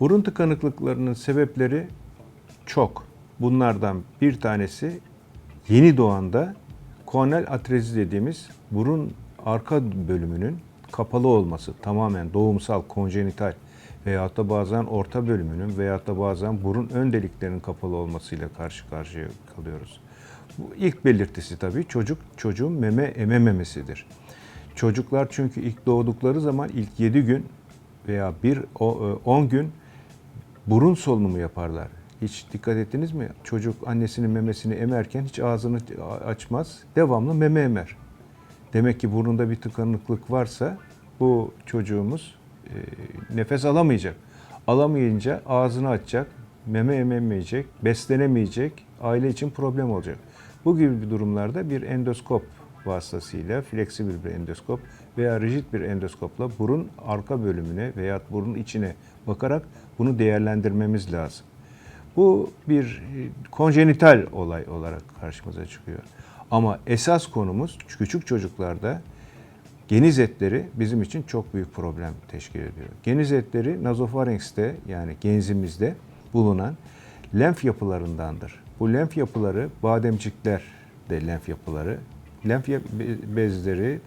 Burun tıkanıklıklarının sebepleri çok. Bunlardan bir tanesi yeni doğanda koanal atrezi dediğimiz burun arka bölümünün kapalı olması tamamen doğumsal, konjenital veyahut da bazen orta bölümünün veyahut da bazen burun ön deliklerinin kapalı olmasıyla karşı karşıya kalıyoruz. Bu ilk belirtisi tabii çocuk çocuğun meme emememesidir. Çocuklar çünkü ilk doğdukları zaman ilk 7 gün veya bir 10 gün burun solunumu yaparlar. Hiç dikkat ettiniz mi? Çocuk annesinin memesini emerken hiç ağzını açmaz. Devamlı meme emer. Demek ki burnunda bir tıkanıklık varsa bu çocuğumuz e, nefes alamayacak. Alamayınca ağzını açacak, meme ememeyecek, beslenemeyecek, aile için problem olacak. Bu gibi durumlarda bir endoskop vasıtasıyla fleksibil bir endoskop veya rigid bir endoskopla burun arka bölümüne veya burun içine bakarak bunu değerlendirmemiz lazım. Bu bir e, konjenital olay olarak karşımıza çıkıyor. Ama esas konumuz küçük çocuklarda geniz etleri bizim için çok büyük problem teşkil ediyor. Geniz etleri nazofarenks'te yani genzimizde bulunan lenf yapılarındandır. Bu lenf yapıları bademcikler de lenf yapıları. Lenf bezleri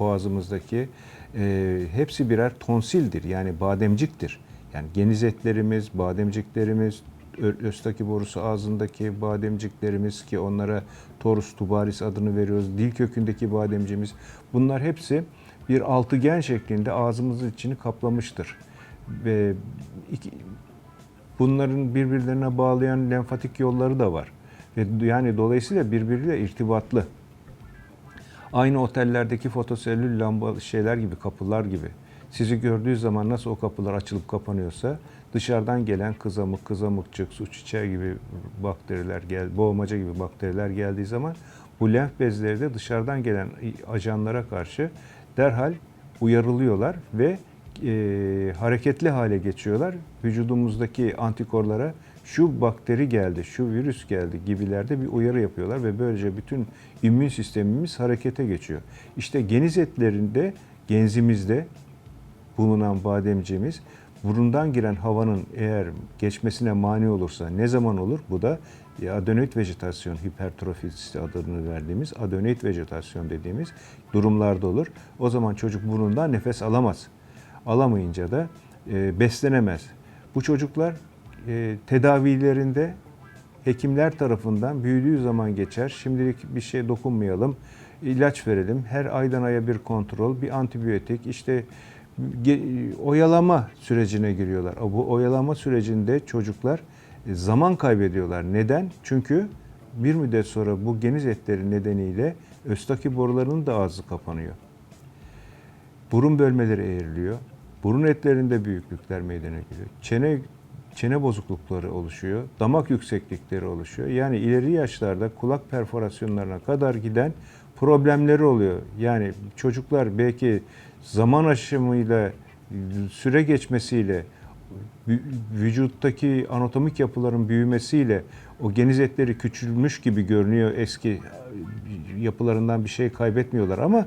boğazımızdaki e, hepsi birer tonsildir yani bademciktir. Yani geniz etlerimiz, bademciklerimiz, Östaki borusu ağzındaki bademciklerimiz ki onlara torus tubaris adını veriyoruz. Dil kökündeki bademcimiz. Bunlar hepsi bir altıgen şeklinde ağzımızın içini kaplamıştır. Ve iki, bunların birbirlerine bağlayan lenfatik yolları da var. Ve yani dolayısıyla birbiriyle irtibatlı. Aynı otellerdeki fotosellül lamba şeyler gibi, kapılar gibi. Sizi gördüğü zaman nasıl o kapılar açılıp kapanıyorsa dışarıdan gelen kızamık, kızamıkçık, su çiçeği gibi bakteriler gel, boğmaca gibi bakteriler geldiği zaman bu lenf bezleri de dışarıdan gelen ajanlara karşı derhal uyarılıyorlar ve e, hareketli hale geçiyorlar. Vücudumuzdaki antikorlara şu bakteri geldi, şu virüs geldi gibilerde bir uyarı yapıyorlar ve böylece bütün immün sistemimiz harekete geçiyor. İşte geniz etlerinde, genzimizde bulunan bademciğimiz burundan giren havanın eğer geçmesine mani olursa ne zaman olur? Bu da adenoid vejetasyon hipertrofisi adını verdiğimiz adenoid vejetasyon dediğimiz durumlarda olur. O zaman çocuk burnundan nefes alamaz. Alamayınca da e, beslenemez. Bu çocuklar e, tedavilerinde hekimler tarafından büyüdüğü zaman geçer. Şimdilik bir şey dokunmayalım. ilaç verelim. Her aydan aya bir kontrol, bir antibiyotik. İşte oyalama sürecine giriyorlar. Bu oyalama sürecinde çocuklar e, zaman kaybediyorlar. Neden? Çünkü bir müddet sonra bu geniz etleri nedeniyle östaki borularının da ağzı kapanıyor. Burun bölmeleri eğriliyor. Burun etlerinde büyüklükler meydana geliyor. Çene çene bozuklukları oluşuyor. Damak yükseklikleri oluşuyor. Yani ileri yaşlarda kulak perforasyonlarına kadar giden problemleri oluyor. Yani çocuklar belki zaman aşımıyla süre geçmesiyle vü- vücuttaki anatomik yapıların büyümesiyle o geniz etleri küçülmüş gibi görünüyor eski yapılarından bir şey kaybetmiyorlar ama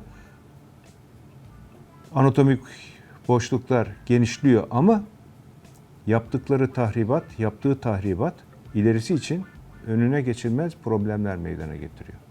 anatomik boşluklar genişliyor ama yaptıkları tahribat, yaptığı tahribat ilerisi için önüne geçilmez problemler meydana getiriyor.